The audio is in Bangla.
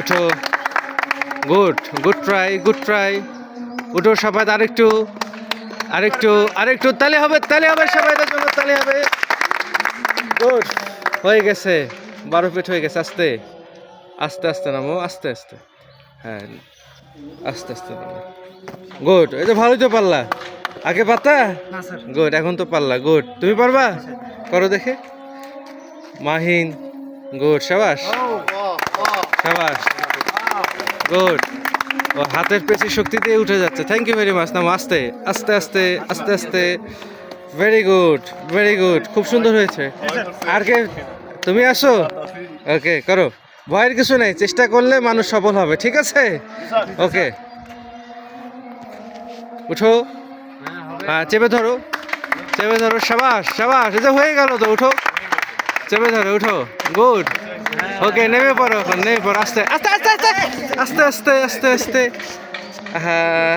উঠো। Good good try good try উঠো সবাই আরেকটু আরেকটু আরেকটু তালে হবে তালে হবে সবাই জন্য তালে হবে। গুড হয়ে গেছে বারো ফিট হয়ে গেছে আস্তে। আস্তে আস্তে নামো আস্তে আস্তে। হ্যাঁ আস্তে আস্তে নামো। গুড এই তো ভালোই তো পারলা। আগে পাতা গুড এখন তো পারলা গুড। তুমি পারবা? করো দেখে। মাহিন গুড সাবাস। সাবাস। গুড। ও, হাতের পেশি শক্তি দিয়ে উঠে যাচ্ছে। থ্যাংক ইউ ভেরি মাচ নাম, আস্তে আস্তে আস্তে আস্তে আস্তে। ভেরি গুড ভেরি গুড খুব সুন্দর হয়েছে। আর কে তুমি আসো? ওকে করো। ভয়ের কিছু নেই, চেষ্টা করলে মানুষ সফল হবে, ঠিক আছে? ওকে উঠো। হ্যাঁ চেপে ধরো। চেপে ধরো। সাবাস সাবাস এটা হয়ে গেল তো, উঠো। চেপে ধরে, উঠো। গুড। ওকে নেমে পড়ো নেমে পড়ো, আস্তে আস্তে আস্তে আস্তে আস্তে আস্তে আস্তে। আস্তে হ্যাঁ